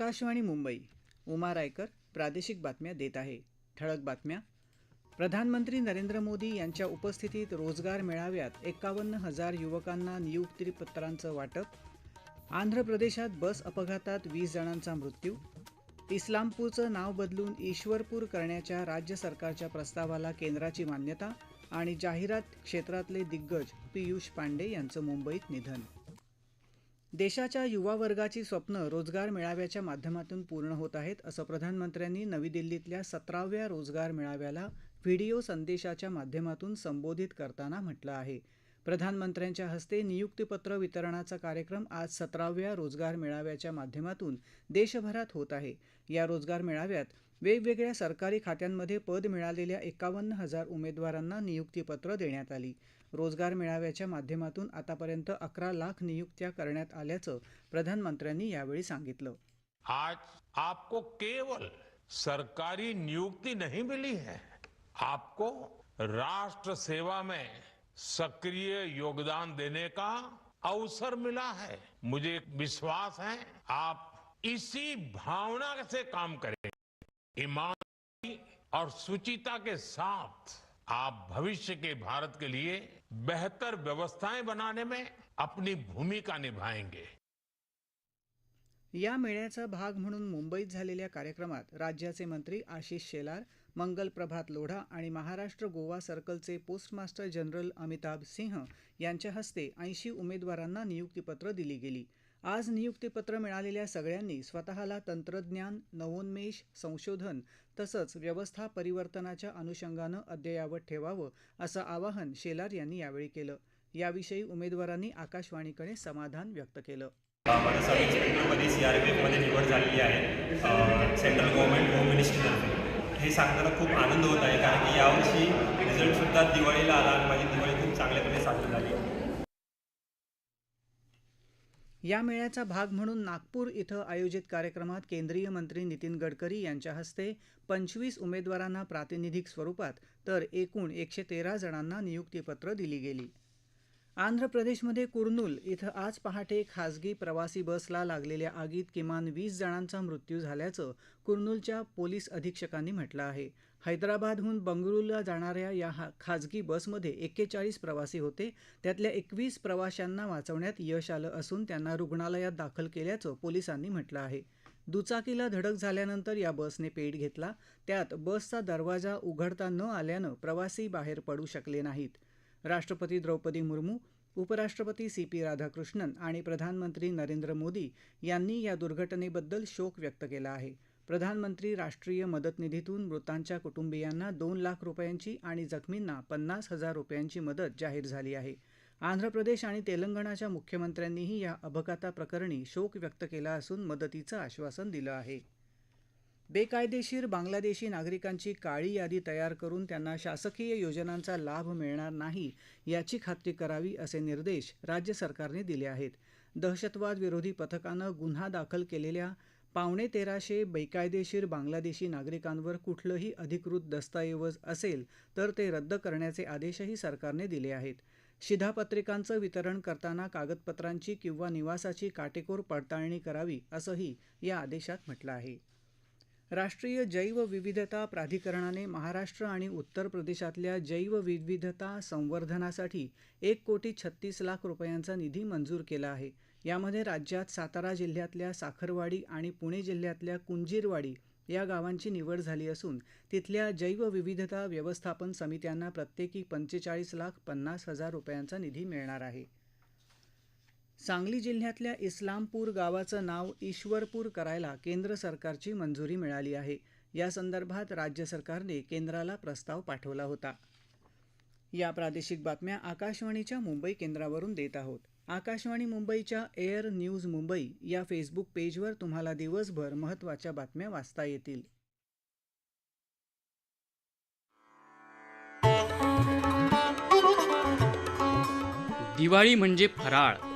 आकाशवाणी मुंबई उमा रायकर प्रादेशिक बातम्या देत आहे. ठळक बातम्या. प्रधानमंत्री नरेंद्र मोदी यांच्या उपस्थितीत रोजगार मेळाव्यात एकावन्न हजार युवकांना नियुक्तीपत्रांचं वाटप. आंध्र प्रदेशात बस अपघातात वीस जणांचा मृत्यू. इस्लामपूरचं नाव बदलून ईश्वरपूर करण्याच्या राज्य सरकारच्या प्रस्तावाला केंद्राची मान्यता आणि जाहिरात क्षेत्रातले दिग्गज पियुष पांडे यांचं मुंबईत निधन. देशाच्या युवा वर्गाची स्वप्न रोजगार मेळाव्याच्या माध्यमातून पूर्ण होत आहेत असं प्रधानमंत्र्यांनी नवी दिल्लीतल्या सतराव्या रोजगार मेळाव्याला व्हिडिओ संदेशाच्या माध्यमातून संबोधित करताना म्हटलं आहे. प्रधानमंत्र्यांच्या हस्ते नियुक्तीपत्र वितरणाचा कार्यक्रम आज सतराव्या रोजगार मेळाव्याच्या माध्यमातून देशभरात होत आहे. या रोजगार मेळाव्यात वेगवेगळ्या सरकारी खात्यांमध्ये पद मिळालेल्या एकावन्न हजार उमेदवारांना नियुक्तीपत्र देण्यात आली. रोजगार मेळाव्याच्या माध्यमातून आतापर्यंत अकरा लाख नियुक्त्या करण्यात आल्याचं प्रधानमंत्र्यांनी यावेळी सांगितलं. आज आपको केवल सरकारी नियुक्ति नहीं मिली है. आपको राष्ट्र सेवा में सक्रिय योगदान देने का अवसर मिला है। मुझे विश्वास है, आप इसी भावना से काम करें। ईमानदारी और सुचिता के साथ आप भविष्य के भारत के लिए बेहतर व्यवस्थाएँ बनाने में अपनी भूमिका निभाएँगे। या मेळ्याचा भाग म्हणून मुंबईत झालेल्या कार्यक्रमात राज्याचे मंत्री आशिष शेलार मंगल प्रभात लोढा आणि महाराष्ट्र गोवा सर्कलचे पोस्टमास्टर जनरल अमिताभ सिंह यांच्या हस्ते ऐंशी उमेदवारांना नियुक्तीपत्र दिली गेली. आज नियुक्तीपत्र मिळालेल्या सगळ्यांनी स्वतःला तंत्रज्ञान नवोन्मेष संशोधन तसंच व्यवस्था परिवर्तनाच्या अनुषंगानं अद्ययावत ठेवावं असं आवाहन शेलार यांनी यावेळी केलं. याविषयी उमेदवारांनी आकाशवाणीकडे समाधान व्यक्त केलं. मला सब सी आर पी एफमध्ये निवड झालेली आहे. सेंट्रल गव्हर्नमेंट होम हे सांगताना खूप आनंद होत आहे कारण की यावर्षी रिझल्टसुद्धा दिवाळीला आला आणि माझी दिवाळी खूप चांगल्यापणे साजरी झाली. या मेळ्याचा भाग म्हणून नागपूर इथं आयोजित कार्यक्रमात केंद्रीय मंत्री नितीन गडकरी यांच्या हस्ते पंचवीस उमेदवारांना प्रातिनिधिक स्वरूपात तर एकूण एकशे तेरा जणांना नियुक्तीपत्र दिली गेली. आंध्र प्रदेशमध्ये कुर्नूल इथं आज पहाटे खासगी प्रवासी बसला लागलेल्या आगीत किमान वीस जणांचा मृत्यू झाल्याचं कुर्नूलच्या पोलीस अधीक्षकांनी म्हटलं आहे. हैदराबादहून बंगळुरूला जाणाऱ्या या हा- खासगी बसमध्ये एक्केचाळीस प्रवासी होते. त्यातल्या एकवीस प्रवाशांना वाचवण्यात यश आलं असून त्यांना रुग्णालयात दाखल केल्याचं पोलिसांनी म्हटलं आहे. दुचाकीला धडक झाल्यानंतर या बसने पेट घेतला. त्यात बसचा दरवाजा उघडता न आल्यानं प्रवासी बाहेर पडू शकले नाहीत. राष्ट्रपती द्रौपदी मुर्मू उपराष्ट्रपती सी पी राधाकृष्णन आणि प्रधानमंत्री नरेंद्र मोदी यांनी या दुर्घटनेबद्दल शोक व्यक्त केला आहे. प्रधानमंत्री राष्ट्रीय मदत निधीतून मृतांच्या कुटुंबियांना दोन लाख रुपयांची आणि जखमींना पन्नास हजार रुपयांची मदत जाहीर झाली आहे. आंध्र प्रदेश आणि तेलंगणाच्या मुख्यमंत्र्यांनीही या अपघाताप्रकरणी शोक व्यक्त केला असून मदतीचं आश्वासन दिलं आहे. बेकायदेशीर बांगलादेशी नागरिकांची काळी यादी तयार करून त्यांना शासकीय योजनांचा लाभ मिळणार नाही याची खात्री करावी असे निर्देश राज्य सरकारने दिले आहेत. दहशतवाद विरोधी पथकानं गुन्हा दाखल केलेल्या पावणे तेराशे बेकायदेशीर बांगलादेशी नागरिकांवर कुठलंही अधिकृत दस्तऐवज असेल तर ते रद्द करण्याचे आदेशही सरकारने दिले आहेत. शिधापत्रिकांचं वितरण करताना कागदपत्रांची किंवा निवासाची काटेकोर पडताळणी करावी असंही या आदेशात म्हटलं आहे. राष्ट्रीय जैवविविधता प्राधिकरणाने महाराष्ट्र आणि उत्तर प्रदेशातल्या जैवविविधता संवर्धनासाठी एक कोटी छत्तीस लाख रुपयांचा निधी मंजूर केला आहे. यामध्ये राज्यात सातारा जिल्ह्यातल्या साखरवाडी आणि पुणे जिल्ह्यातल्या कुंजीरवाडी या गावांची निवड झाली असून तिथल्या जैवविविधता व्यवस्थापन समित्यांना प्रत्येकी पंचेचाळीस लाख पन्नास हजार रुपयांचा निधी मिळणार आहे. सांगली जिल्ह्यातल्या इस्लामपूर गावाचं नाव ईश्वरपूर करायला केंद्र सरकारची मंजुरी मिळाली आहे. या संदर्भात राज्य सरकारने केंद्राला प्रस्ताव पाठवला होता. या प्रादेशिक बातम्या आकाशवाणीच्या मुंबई केंद्रावरून देत आहोत. आकाशवाणी मुंबईच्या एअर न्यूज मुंबई या फेसबुक पेजवर तुम्हाला दिवसभर महत्त्वाच्या बातम्या वाचता येतील. दिवाळी म्हणजे फराळ.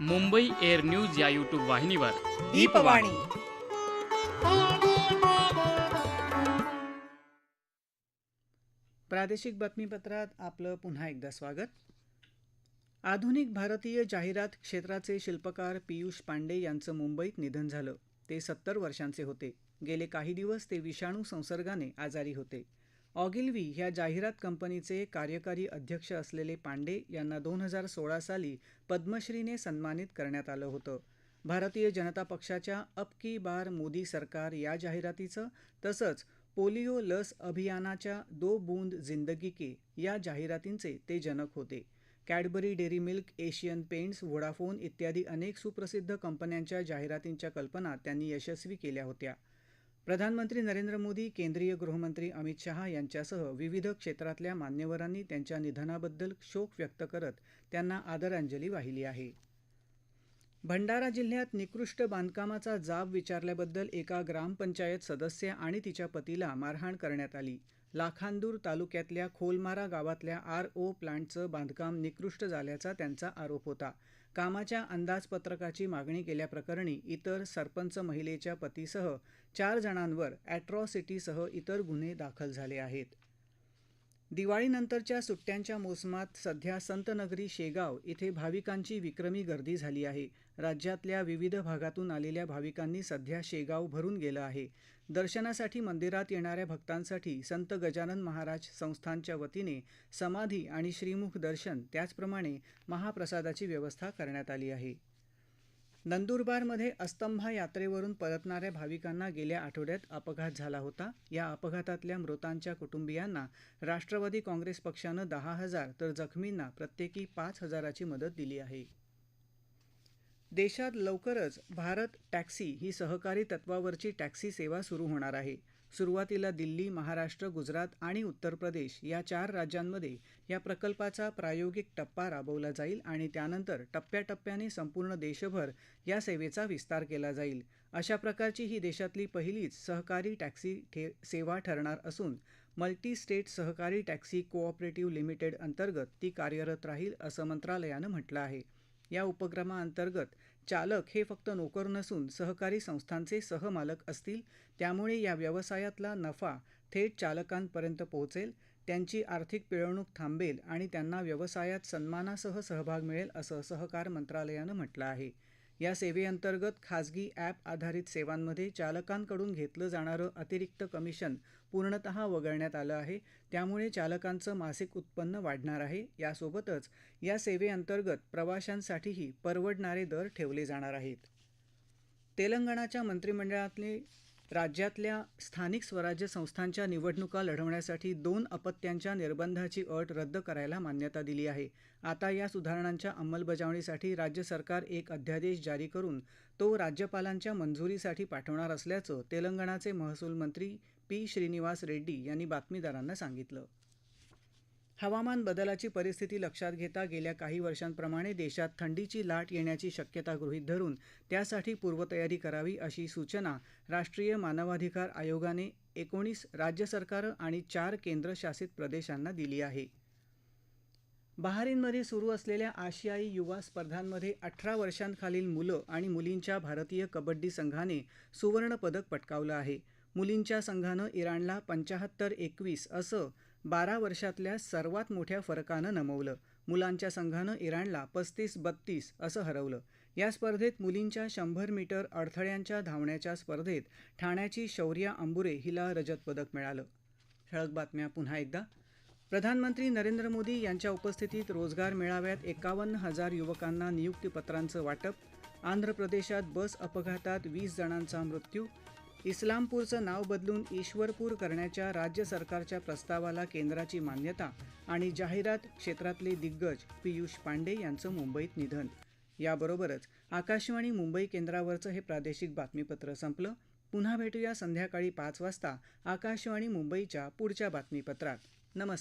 मुंबई एअर न्यूज या युट्यूब वाहिनीवर. दीपवाणी. प्रादेशिक बातमीपत्रात आपलं पुन्हा एकदा स्वागत. आधुनिक भारतीय जाहिरात क्षेत्राचे शिल्पकार पियुष पांडे यांचं मुंबईत निधन झालं. ते सत्तर वर्षांचे होते. गेले काही दिवस ते विषाणू संसर्गाने आजारी होते. ऑगिलवी ह्या जाहिरात कंपनीचे कार्यकारी अध्यक्ष असलेले पांडे यांना दोन हजार सोळा साली पद्मश्रीने सन्मानित करण्यात आलं होतं. भारतीय जनता पक्षाच्या अप की बार मोदी सरकार या जाहिरातीचं तसंच पोलिओ लस अभियानाच्या दो बूंद जिंदगी के या जाहिरातींचे ते जनक होते. Cadbury Dairy Milk Asian Paints Vodafone इत्यादी अनेक सुप्रसिद्ध कंपन्यांच्या जाहिरातींच्या कल्पना त्यांनी यशस्वी केल्या होत्या. प्रधानमंत्री नरेंद्र मोदी केंद्रीय गृहमंत्री अमित शहा यांच्यासह विविध क्षेत्रातल्या मान्यवरांनी त्यांच्या निधनाबद्दल शोक व्यक्त करत त्यांना आदरांजली वाहिली आहे. भंडारा जिल्ह्यात निकृष्ट बांधकामाचा जाब विचारल्याबद्दल एका ग्रामपंचायत सदस्य आणि तिच्या पतीला मारहाण करण्यात आली. लाखांदूर तालुक्यातल्या खोलमारा गावातल्या आर ओ प्लांटचं बांधकाम निकृष्ट झाल्याचा त्यांचा आरोप होता. कामाच्या अंदाजपत्रकाची मागणी केल्याप्रकरणी इतर सरपंच महिलेच्या पतीसह चार जणांवर ॲट्रॉसिटीसह इतर गुन्हे दाखल झाले आहेत. दिवाळीनंतरच्या सुट्ट्यांच्या मोसमात सध्या संतनगरी शेगाव इथे भाविकांची विक्रमी गर्दी झाली आहे. राज्यातल्या विविध भागातून आलेल्या भाविकांनी सध्या शेगाव भरून गेलं आहे. दर्शनासाठी मंदिरात येणाऱ्या भक्तांसाठी संत गजानन महाराज संस्थानच्या वतीने समाधी आणि श्रीमुख दर्शन त्याचप्रमाणे महाप्रसादाची व्यवस्था करण्यात आली आहे. नंदुरबारमध्ये अस्तंभा यात्रेवरून परतणाऱ्या भाविकांना गेल्या आठवड्यात अपघात झाला होता. या अपघातातल्या मृतांच्या कुटुंबियांना राष्ट्रवादी काँग्रेस पक्षानं दहा हजार तर जखमींना प्रत्येकी पाच हजाराची मदत दिली आहे. देशात लवकरच भारत टॅक्सी ही सहकारी तत्वावरची टॅक्सी सेवा सुरू होणार आहे. सुरुवातीला दिल्ली महाराष्ट्र गुजरात आणि उत्तर प्रदेश या चार राज्यांमध्ये या प्रकल्पाचा प्रायोगिक टप्पा राबवला जाईल आणि त्यानंतर टप्प्याटप्प्याने संपूर्ण देशभर या सेवेचा विस्तार केला जाईल. अशा प्रकारची ही देशातली पहिलीच सहकारी टॅक्सी ठे सेवा ठरणार असून मल्टी स्टेट सहकारी टॅक्सी कोऑपरेटिव्ह लिमिटेड अंतर्गत ती कार्यरत राहील असं मंत्रालयानं म्हटलं आहे. या उपक्रमाअंतर्गत चालक हे फक्त नोकर नसून सहकारी संस्थांचे सहमालक असतील त्यामुळे या व्यवसायातला नफा थेट चालकांपर्यंत पोहोचेल त्यांची आर्थिक पिळवणूक थांबेल आणि त्यांना व्यवसायात सन्मानासह सहभाग मिळेल असं सहकार मंत्रालयानं म्हटलं आहे. या सेवेअंतर्गत खाजगी ॲप आधारित सेवांमध्ये चालकांकडून घेतलं जाणारं अतिरिक्त कमिशन पूर्णतः वगळण्यात आलं आहे. त्यामुळे चालकांचं मासिक उत्पन्न वाढणार आहे. यासोबतच या सेवेअंतर्गत प्रवाशांसाठीही परवडणारे दर ठेवले जाणार आहेत. तेलंगणाच्या मंत्रिमंडळातले राज्यातल्या स्थानिक स्वराज्य संस्थांच्या निवडणुका लढवण्यासाठी दोन अपत्यांच्या निर्बंधाची अट रद्द करायला मान्यता दिली आहे. आता या सुधारणांच्या अंमलबजावणीसाठी राज्य सरकार एक अध्यादेश जारी करून तो राज्यपालांच्या मंजुरीसाठी पाठवणार असल्याचं तेलंगणाचे महसूल मंत्री पी श्रीनिवास रेड्डी यांनी बातमीदारांना सांगितलं. हवामान बदलाची परिस्थिती लक्षात घेता गेल्या काही वर्षांप्रमाणे देशात थंडीची लाट येण्याची शक्यता गृहीत धरून त्यासाठी पूर्वतयारी करावी अशी सूचना राष्ट्रीय मानवाधिकार आयोगाने एकोणीस राज्य सरकारं आणि चार केंद्रशासित प्रदेशांना दिली आहे. बहारीनमध्ये सुरू असलेल्या आशियाई युवा स्पर्धांमध्ये अठरा वर्षांखालील मुलं आणि मुलींच्या भारतीय कबड्डी संघाने सुवर्णपदक पटकावलं आहे. मुलींच्या संघानं इराणला पंचाहत्तर एकवीस असं बारा वर्षातल्या सर्वात मोठ्या फरकानं नमवलं. मुलांच्या संघानं इराणला पस्तीस बत्तीस असं हरवलं. या स्पर्धेत मुलींच्या शंभर मीटर अडथळ्यांच्या धावण्याच्या स्पर्धेत ठाण्याची शौर्या अंबुरे हिला रजत पदक मिळालं. ठळक बातम्या पुन्हा एकदा. प्रधानमंत्री नरेंद्र मोदी यांच्या उपस्थितीत रोजगार मेळाव्यात एकावन्न हजार युवकांना नियुक्तीपत्रांचं वाटप. आंध्र प्रदेशात बस अपघातात वीस जणांचा मृत्यू. इस्लामपूरचं नाव बदलून ईश्वरपूर करण्याच्या राज्य सरकारच्या प्रस्तावाला केंद्राची मान्यता आणि जाहिरात क्षेत्रातले दिग्गज पियुष पांडे यांचं मुंबईत निधन. याबरोबरच आकाशवाणी मुंबई केंद्रावरचं हे प्रादेशिक बातमीपत्र संपलं. पुन्हा भेटूया संध्याकाळी पाच वाजता आकाशवाणी मुंबईच्या पुढच्या बातमीपत्रात. नमस्कार.